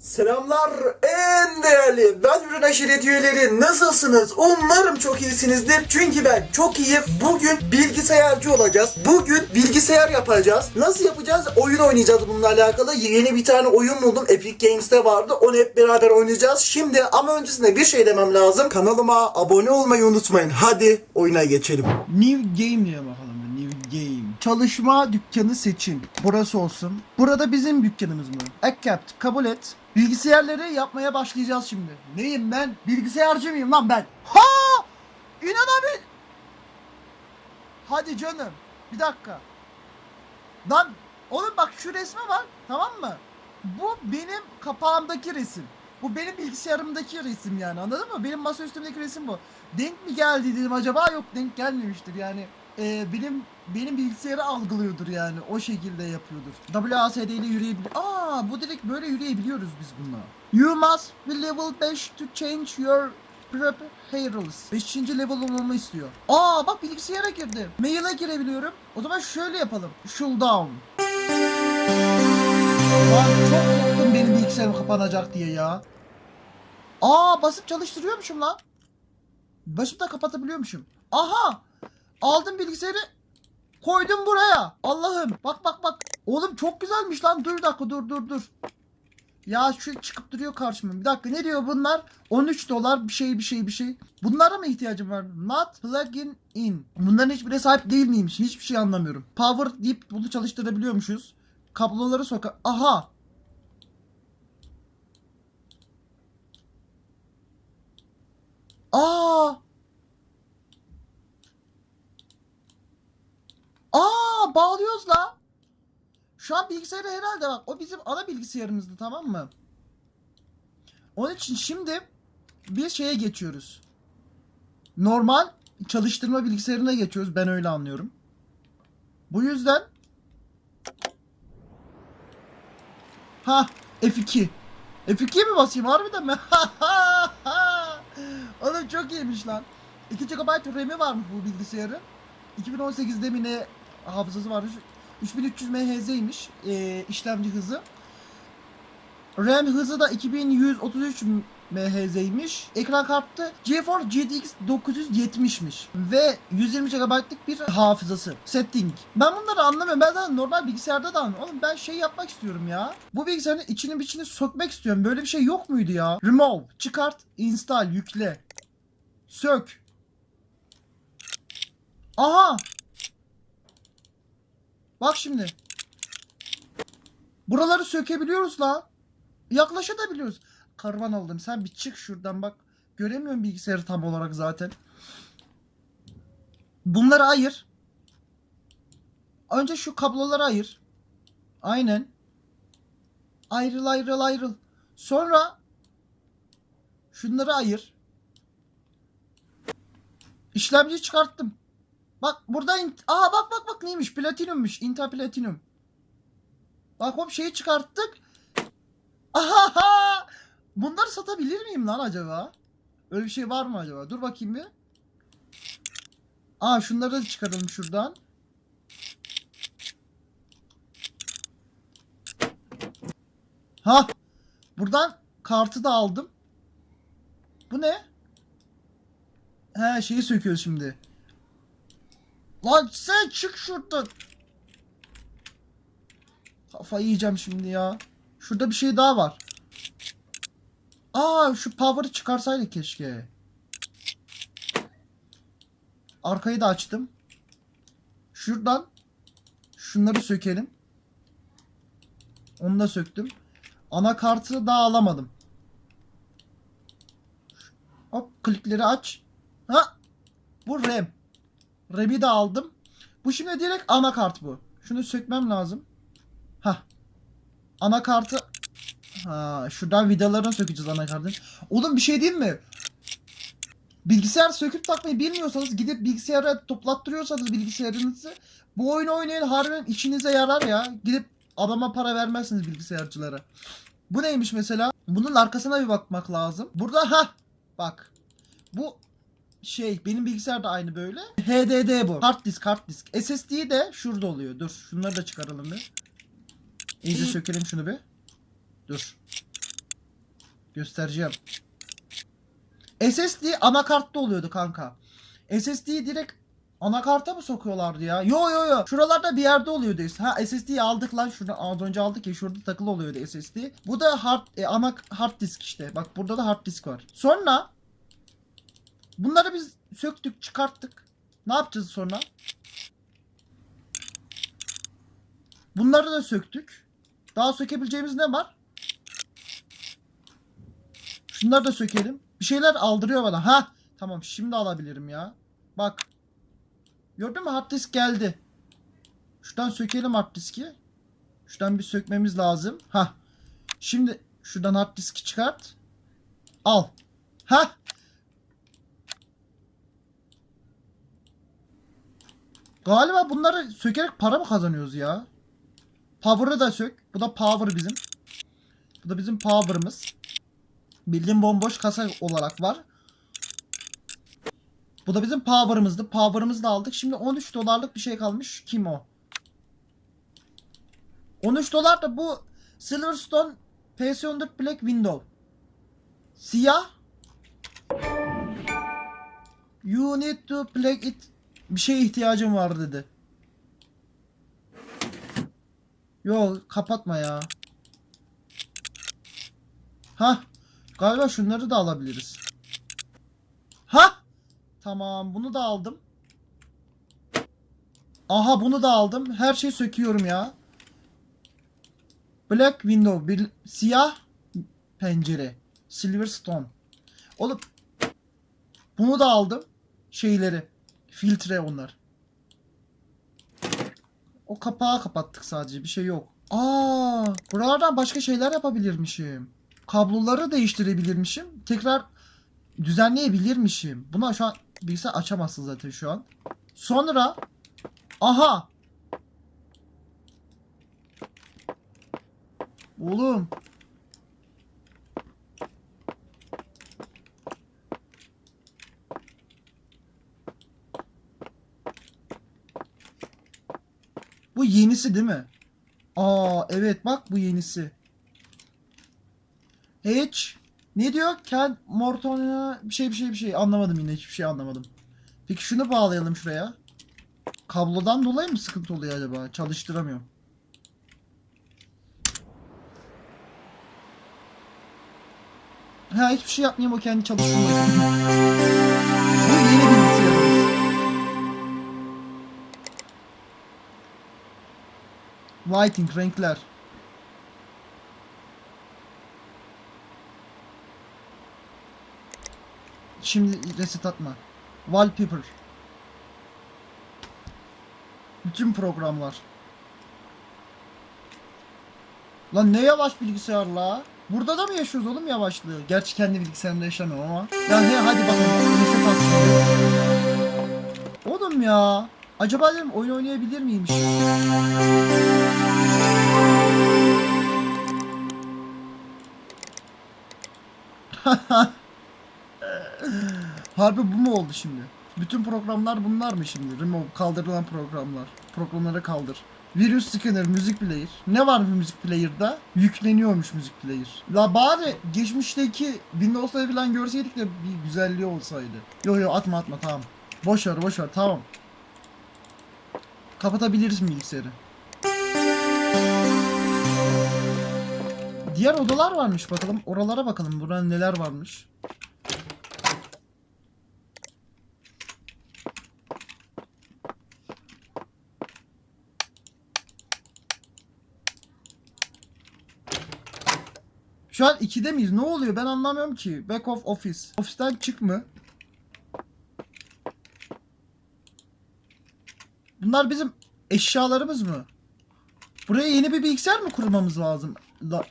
Selamlar en değerli Ürün Aşiret üyeleri nasılsınız? Umarım çok iyisinizdir. Çünkü ben çok iyiyim. Bugün bilgisayarcı olacağız. Bugün bilgisayar yapacağız. Nasıl yapacağız? Oyun oynayacağız bununla alakalı. Yeni bir tane oyun buldum. Epic Games'te vardı. Onu hep beraber oynayacağız. Şimdi ama öncesinde bir şey demem lazım. Kanalıma abone olmayı unutmayın. Hadi oyuna geçelim. New Game diye bakalım. New Game. Çalışma dükkanı seçin. Burası olsun. Burada bizim dükkanımız mı? Accept. Kabul et. Bilgisayarları yapmaya başlayacağız şimdi. Neyim ben? Bilgisayarcı mıyım lan ben? Ha! İnanabil... Hadi canım. Bir dakika. Lan oğlum bak şu resme bak. Tamam mı? Bu benim kapağımdaki resim. Bu benim bilgisayarımdaki resim yani anladın mı? Benim masa üstümdeki resim bu. Denk mi geldi dedim acaba yok denk gelmemiştir yani. Ee, benim benim bilgisayarı algılıyordur yani o şekilde yapıyordur. WASD ile yürüyebiliyor. Aa bu direkt böyle yürüyebiliyoruz biz bununla. You must be level 5 to change your preferences. 5. level olmamı istiyor. Aa bak bilgisayara girdim. Mail'e girebiliyorum. O zaman şöyle yapalım. Shut down. Lan çok korktum benim bilgisayarım kapanacak diye ya. Aa basıp çalıştırıyormuşum lan. Basıp da kapatabiliyormuşum. Aha! Aldım bilgisayarı koydum buraya. Allah'ım bak bak bak. Oğlum çok güzelmiş lan. Dur bir dakika dur dur dur. Ya şu çıkıp duruyor karşıma. Bir dakika ne diyor bunlar? 13 dolar bir şey bir şey bir şey. Bunlara mı ihtiyacım var? Not plugin in. Bunların hiçbirine sahip değil miymiş? Hiçbir şey anlamıyorum. Power deyip bunu çalıştırabiliyormuşuz. Kabloları soka... Aha! Aa! Bağlıyoruz la. Şu an bilgisayarı herhalde bak o bizim ana bilgisayarımızdı tamam mı? Onun için şimdi bir şeye geçiyoruz. Normal çalıştırma bilgisayarına geçiyoruz. Ben öyle anlıyorum. Bu yüzden Ha F2 F2'ye mi basayım harbiden mi? Oğlum çok iyiymiş lan. 2 GB RAM'i varmış bu bilgisayarın. 2018'de mi ne hafızası varmış. 3300 MHz'ymiş e, işlemci hızı. RAM hızı da 2133 MHz'ymiş. Ekran kartı GeForce GTX 970'miş. Ve 120 GB'lık bir hafızası. Setting. Ben bunları anlamıyorum. Ben zaten normal bilgisayarda da anlamıyorum. Oğlum ben şey yapmak istiyorum ya. Bu bilgisayarın içini içini sökmek istiyorum. Böyle bir şey yok muydu ya? Remove. Çıkart. Install. Yükle. Sök. Aha. Bak şimdi. Buraları sökebiliyoruz la. Yaklaşabiliyoruz. Karvan oldum. Sen bir çık şuradan bak. Göremiyorum bilgisayarı tam olarak zaten. Bunları ayır. Önce şu kabloları ayır. Aynen. Ayrıl ayrıl ayrıl. Sonra şunları ayır. İşlemci çıkarttım. Bak burada Aa bak bak bak neymiş? Platinummuş. Intel Platinum. Bak hop şeyi çıkarttık. Aha! Bunları satabilir miyim lan acaba? Öyle bir şey var mı acaba? Dur bakayım bir. Aa şunları da çıkaralım şuradan. Ha! Buradan kartı da aldım. Bu ne? He şeyi söküyoruz şimdi. Lan sen çık şuradan. Kafayı yiyeceğim şimdi ya. Şurada bir şey daha var. Aa şu power'ı çıkarsaydık keşke. Arkayı da açtım. Şuradan şunları sökelim. Onu da söktüm. Anakartı daha alamadım. Hop klikleri aç. Ha bu RAM. RAM'i de aldım. Bu şimdi direkt anakart bu. Şunu sökmem lazım. Ha. Anakartı Ha, şuradan vidalarını sökeceğiz anakartın. Oğlum bir şey diyeyim mi? Bilgisayar söküp takmayı bilmiyorsanız gidip bilgisayara toplattırıyorsanız bilgisayarınızı bu oyunu oynayın harbiden içinize yarar ya. Gidip adama para vermezsiniz bilgisayarcılara. Bu neymiş mesela? Bunun arkasına bir bakmak lazım. Burada ha bak. Bu şey benim bilgisayar da aynı böyle. HDD bu. Hard disk, hard disk. SSD de şurada oluyor. Dur şunları da çıkaralım bir. İyice sökelim şunu bir. Dur. Göstereceğim. SSD anakartta oluyordu kanka. SSD'yi direkt anakarta mı sokuyorlardı ya? Yo yo yo. Şuralarda bir yerde oluyordu. Ha SSD'yi aldık lan. Şurada az önce aldık ya şurada takılı oluyordu SSD. Bu da hard e, ana hard disk işte. Bak burada da hard disk var. Sonra bunları biz söktük, çıkarttık. Ne yapacağız sonra? Bunları da söktük. Daha sökebileceğimiz ne var? Şunları da sökelim. Bir şeyler aldırıyor bana. Ha, tamam şimdi alabilirim ya. Bak. Gördün mü hard disk geldi. Şuradan sökelim hard diski. Şuradan bir sökmemiz lazım. Ha. Şimdi şuradan hard diski çıkart. Al. Ha. Galiba bunları sökerek para mı kazanıyoruz ya? Power'ı da sök. Bu da power bizim. Bu da bizim power'ımız. Bildiğin bomboş kasa olarak var. Bu da bizim power'ımızdı. Power'ımızı da aldık. Şimdi 13 dolarlık bir şey kalmış. Kim o? 13 dolar da bu Silverstone PS14 Black Window. Siyah. You need to plug it. Bir şeye ihtiyacım var dedi. Yok kapatma ya. Ha, galiba şunları da alabiliriz. Ha, tamam bunu da aldım. Aha bunu da aldım. Her şeyi söküyorum ya. Black window, bir siyah pencere. Silverstone. Oğlum bunu da aldım. Şeyleri. Filtre onlar. O kapağı kapattık sadece. Bir şey yok. Aa, buralardan başka şeyler yapabilirmişim. Kabloları değiştirebilirmişim. Tekrar düzenleyebilirmişim. Buna şu an bilgisayar açamazsın zaten şu an. Sonra aha Oğlum Bu yenisi değil mi? Aa evet bak bu yenisi. Hiç. Ne diyor? Ken Morton'a bir şey bir şey bir şey anlamadım yine hiçbir şey anlamadım. Peki şunu bağlayalım şuraya. Kablodan dolayı mı sıkıntı oluyor acaba? Çalıştıramıyorum. Ha hiçbir şey yapmayayım o kendi çalışsın. Lighting, renkler. Şimdi reset atma. Wallpaper. Bütün programlar. Lan ne yavaş bilgisayar la? Burada da mı yaşıyoruz oğlum yavaşlığı? Gerçi kendi bilgisayarımda yaşamıyorum ama. Ya he hadi bakalım. Reset atsın. Oğlum ya. Acaba dedim oyun oynayabilir miymiş? Harbi bu mu oldu şimdi? Bütün programlar bunlar mı şimdi? Remove kaldırılan programlar. Programları kaldır. Virüs scanner, müzik player. Ne var bu müzik player'da? Yükleniyormuş müzik player. La bari geçmişteki Windows'ta falan görseydik de bir güzelliği olsaydı. Yo yo atma atma tamam. Boş ver boş ver tamam. Kapatabiliriz bilgisayarı. Diğer odalar varmış bakalım. Oralara bakalım. Burada neler varmış. Şu an 2'de miyiz? Ne oluyor? Ben anlamıyorum ki. Back of office. Ofisten çık mı? Bunlar bizim eşyalarımız mı? Buraya yeni bir bilgisayar mı kurmamız lazım?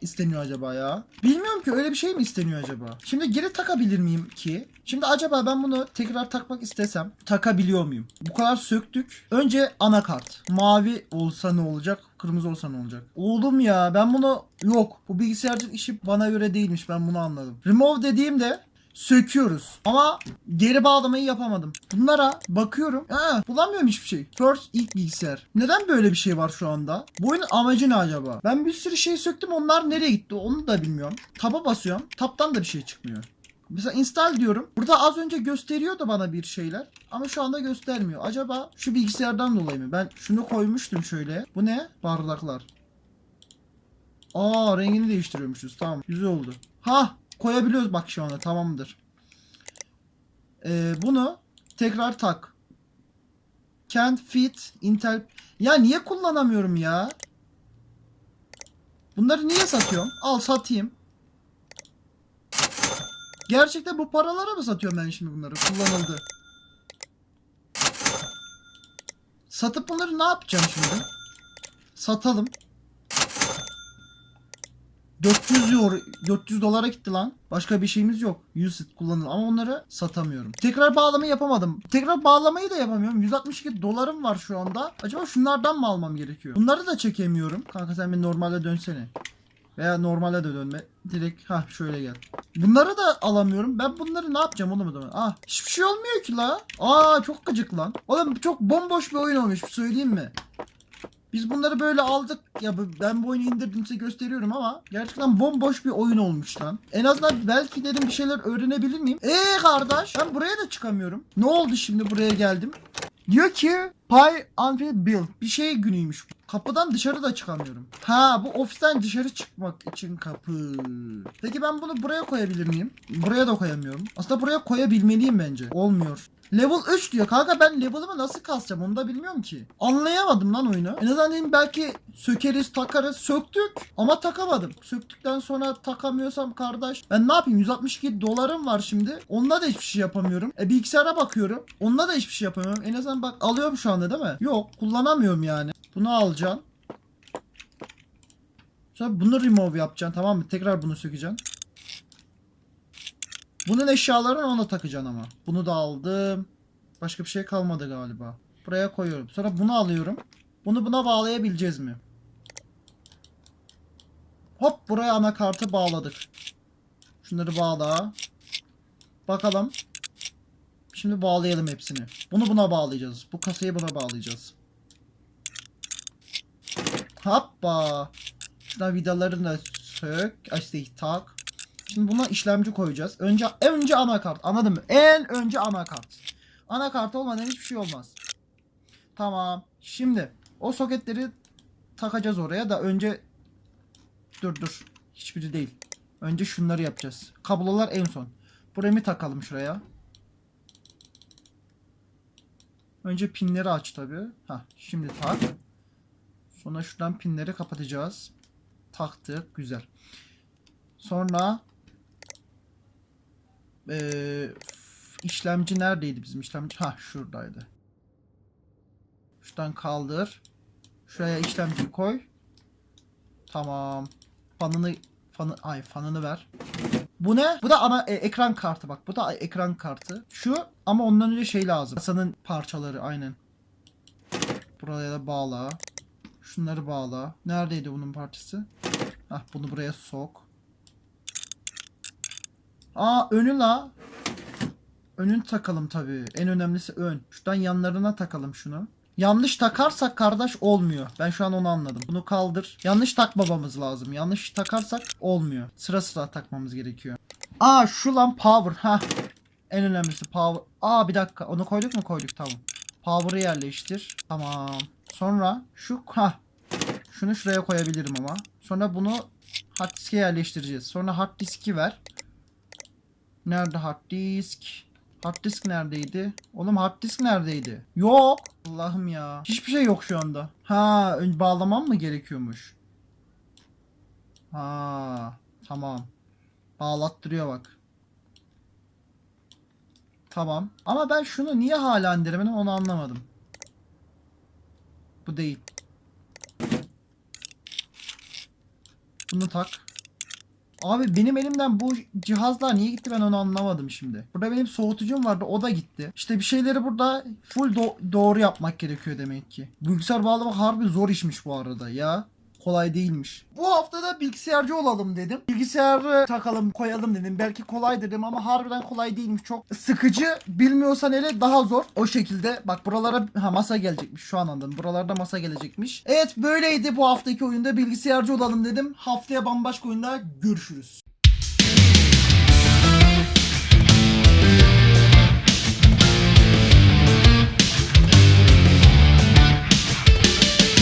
İsteniyor acaba ya? Bilmiyorum ki öyle bir şey mi isteniyor acaba? Şimdi geri takabilir miyim ki? Şimdi acaba ben bunu tekrar takmak istesem takabiliyor muyum? Bu kadar söktük. Önce anakart. Mavi olsa ne olacak? Kırmızı olsa ne olacak? Oğlum ya ben bunu yok. Bu bilgisayarcılık işi bana göre değilmiş. Ben bunu anladım. Remove dediğimde söküyoruz. Ama geri bağlamayı yapamadım. Bunlara bakıyorum. Ha, bulamıyorum hiçbir şey. First ilk bilgisayar. Neden böyle bir şey var şu anda? Bu oyunun amacı ne acaba? Ben bir sürü şey söktüm. Onlar nereye gitti? Onu da bilmiyorum. Taba basıyorum. Taptan da bir şey çıkmıyor. Mesela install diyorum. Burada az önce gösteriyordu bana bir şeyler. Ama şu anda göstermiyor. Acaba şu bilgisayardan dolayı mı? Ben şunu koymuştum şöyle. Bu ne? Bardaklar. Aa rengini değiştiriyormuşuz. Tamam. Güzel oldu. Ha koyabiliyoruz bak şu anda. Tamamdır. Ee, bunu tekrar tak. Can't fit Intel. Ya niye kullanamıyorum ya? Bunları niye satıyorum? Al satayım. Gerçekten bu paralara mı satıyorum ben şimdi bunları? Kullanıldı. Satıp bunları ne yapacağım şimdi? Satalım. 400 euro, 400 dolara gitti lan. Başka bir şeyimiz yok. Used kullanılır ama onları satamıyorum. Tekrar bağlama yapamadım. Tekrar bağlamayı da yapamıyorum. 162 dolarım var şu anda. Acaba şunlardan mı almam gerekiyor? Bunları da çekemiyorum. Kanka sen bir normale dönsene. Veya normale de dönme. Direkt ha şöyle gel. Bunları da alamıyorum. Ben bunları ne yapacağım oğlum o? Ah hiçbir şey olmuyor ki la. Aa çok gıcık lan. Oğlum çok bomboş bir oyun olmuş söyleyeyim mi? Biz bunları böyle aldık. Ya ben bu oyunu indirdim size gösteriyorum ama gerçekten bomboş bir oyun olmuş lan. En azından belki dedim bir şeyler öğrenebilir miyim? Eee kardeş ben buraya da çıkamıyorum. Ne oldu şimdi buraya geldim? Diyor ki Py Unfit Build. Bir şey günüymüş. Kapıdan dışarı da çıkamıyorum. Ha bu ofisten dışarı çıkmak için kapı. Peki ben bunu buraya koyabilir miyim? Buraya da koyamıyorum. Aslında buraya koyabilmeliyim bence. Olmuyor. Level 3 diyor. Kanka ben level'ımı nasıl kasacağım onu da bilmiyorum ki. Anlayamadım lan oyunu. En azından dedim belki sökeriz takarız. Söktük ama takamadım. Söktükten sonra takamıyorsam kardeş. Ben ne yapayım 162 dolarım var şimdi. Onunla da hiçbir şey yapamıyorum. E bilgisayara bakıyorum. Onunla da hiçbir şey yapamıyorum. En azından bak alıyorum şu anda değil mi? Yok kullanamıyorum yani. Bunu alacaksın. Sonra bunu remove yapacaksın tamam mı? Tekrar bunu sökeceksin. Bunun eşyalarını ona takacaksın ama. Bunu da aldım. Başka bir şey kalmadı galiba. Buraya koyuyorum. Sonra bunu alıyorum. Bunu buna bağlayabileceğiz mi? Hop buraya anakartı bağladık. Şunları bağla. Bakalım. Şimdi bağlayalım hepsini. Bunu buna bağlayacağız. Bu kasayı buna bağlayacağız. Hoppa. Şuradan vidalarını da sök. Ay şey, tak. Şimdi buna işlemci koyacağız. Önce önce anakart. Anladın mı? En önce anakart. Anakart olmadan hiçbir şey olmaz. Tamam. Şimdi o soketleri takacağız oraya da önce dur dur. Hiçbiri değil. Önce şunları yapacağız. Kablolar en son. Bu RAM'i takalım şuraya. Önce pinleri aç tabi. Ha, şimdi tak. Sonra şuradan pinleri kapatacağız. Taktık. Güzel. Sonra eee, işlemci neredeydi bizim işlemci? Ha şuradaydı. Şuradan kaldır. Şuraya işlemciyi koy. Tamam. Fanını fanı ay fanını ver. Bu ne? Bu da ana e, ekran kartı bak. Bu da ekran kartı. Şu ama ondan önce şey lazım. Kasanın parçaları aynen. Buraya da bağla. Şunları bağla. Neredeydi bunun parçası? Hah bunu buraya sok. Aa önü la. Önün takalım tabii. En önemlisi ön. Şuradan yanlarına takalım şunu. Yanlış takarsak kardeş olmuyor. Ben şu an onu anladım. Bunu kaldır. Yanlış takmamamız lazım. Yanlış takarsak olmuyor. Sıra sıra takmamız gerekiyor. Aa şu lan power. Ha. En önemlisi power. Aa bir dakika. Onu koyduk mu? Koyduk tamam. Power'ı yerleştir. Tamam. Sonra şu ha. Şunu şuraya koyabilirim ama. Sonra bunu hard diske yerleştireceğiz. Sonra hard diski ver. Nerede hard disk? Hard disk neredeydi? Oğlum hard disk neredeydi? Yok. Allah'ım ya. Hiçbir şey yok şu anda. Ha, bağlamam mı gerekiyormuş? Ha, tamam. Bağlattırıyor bak. Tamam. Ama ben şunu niye hala indiremedim onu anlamadım. Bu değil. Bunu tak. Abi benim elimden bu cihazlar niye gitti ben onu anlamadım şimdi. Burada benim soğutucum vardı o da gitti. İşte bir şeyleri burada full do- doğru yapmak gerekiyor demek ki. Bilgisayar bağlamak harbi zor işmiş bu arada ya. Kolay değilmiş. Bu hafta da bilgisayarcı olalım dedim. Bilgisayarı takalım koyalım dedim. Belki kolay dedim ama harbiden kolay değilmiş. Çok sıkıcı. Bilmiyorsan hele daha zor. O şekilde bak buralara ha masa gelecekmiş şu an anladım. Buralarda masa gelecekmiş. Evet böyleydi bu haftaki oyunda bilgisayarcı olalım dedim. Haftaya bambaşka oyunda görüşürüz.